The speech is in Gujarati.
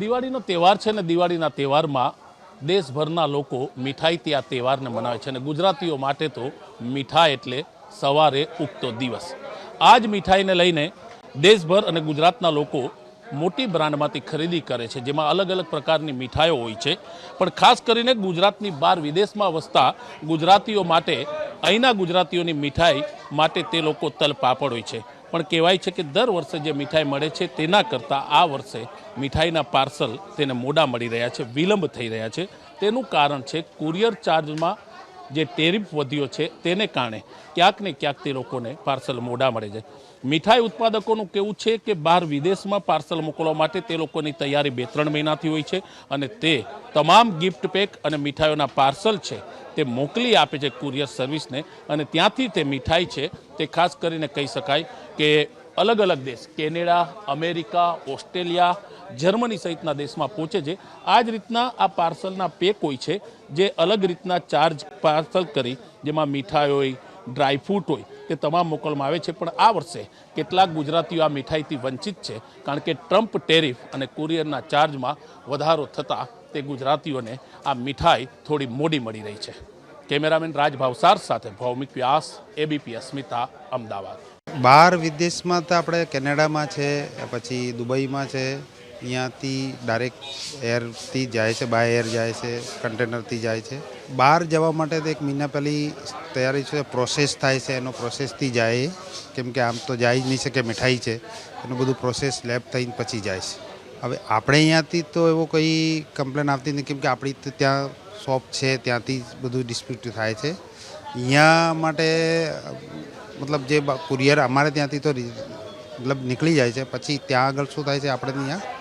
દિવાળીનો તહેવાર છે ને દિવાળીના તહેવારમાં દેશભરના લોકો મીઠાઈથી આ તહેવારને મનાવે છે અને ગુજરાતીઓ માટે તો મીઠાઈ એટલે સવારે ઉગતો દિવસ. આ જ મીઠાઈને લઈને દેશભર અને ગુજરાતના લોકો મોટી બ્રાન્ડમાંથી ખરીદી કરે છે, જેમાં અલગ અલગ પ્રકારની મીઠાઈઓ હોય છે. પણ ખાસ કરીને ગુજરાતની બહાર વિદેશમાં વસતા ગુજરાતીઓ માટે, અહીંના ગુજરાતીઓની મીઠાઈ માટે તે લોકો તલ પાપડ હોય છે. પણ કહેવાય છે કે દર વર્ષે જે મીઠાઈ મળે છે, તેના કરતાં આ વર્ષે મીઠાઈના પાર્સલ તેને મોડા મળી રહ્યા છે, વિલંબ થઈ રહ્યા છે. તેનું કારણ છે, કુરિયર ચાર્જમાં જે ટેરિફ વધ્યો છે તેને કારણે ક્યાંક ને ક્યાંક તે લોકોને પાર્સલ મોડા મળે છે. મીઠાઈ ઉત્પાદકોનું કેવું છે કે બહાર વિદેશમાં પાર્સલ મોકલવા માટે તે લોકોની તૈયારી બે ત્રણ મહિનાથી હોય છે અને તે તમામ ગિફ્ટ પેક અને મીઠાઈઓના પાર્સલ છે તે મોકલી આપે છે કુરિયર સર્વિસને અને ત્યાંથી તે મીઠાઈ છે તે ખાસ કરીને કહી શકાય કે અલગ અલગ દેશ, કેનેડા, અમેરિકા, ઓસ્ટ્રેલિયા, જર્મની સહિતના દેશમાં પહોંચે છે. આ જ રીતના આ પાર્સલના પેક હોય છે, જે અલગ રીતના ચાર્જ પાર્સલ કરી, જેમાં મીઠાઈ હોય ડ્રાયફ્રૂટ હોય, તે તમામ મોકલવામાં આવે છે. પણ આ વર્ષે કેટલાક ગુજરાતીઓ આ મીઠાઈથી વંચિત છે, કારણ કે ટ્રમ્પ ટેરિફ અને કુરિયરના ચાર્જમાં વધારો થતાં તે ગુજરાતીઓને આ મીઠાઈ થોડી મોડી મળી રહી છે. કેમેરામેન રાજ ભાવસાર સાથે ભૌમિક વ્યાસ, એબીપી અસ્મિતા, અમદાવાદ. બહાર વિદેશમાં તો આપણે કેનેડામાં છે, પછી દુબઈમાં છે, અહીંયાથી ડાયરેક્ટ એરથી જાય છે બાય એર જાય છે કન્ટેનરથી જાય છે. બહાર જવા માટે તો એક મહિના પહેલી તૈયારી છે પ્રોસેસ થાય છે, એનો પ્રોસેસથી જાય. કેમ કે આમ તો જાય જ નહીં શકે, મીઠાઈ છે. એનું બધું પ્રોસેસ લેબ થઈને પછી જાય છે. હવે આપણે અહીંયાથી તો એવો કોઈ કમ્પ્લેન આવતી નથી કેમ કે આપણી તો ત્યાં શોપ છે, ત્યાંથી જ બધું ડિસ્પ્યુટ થાય છે. અહીંયા માટે મતલબ જે કુરિયર અમારે ત્યાંથી તો મતલબ નીકળી જાય છે. પછી ત્યાં આગળ શું થાય છે? આપણે અહીંયા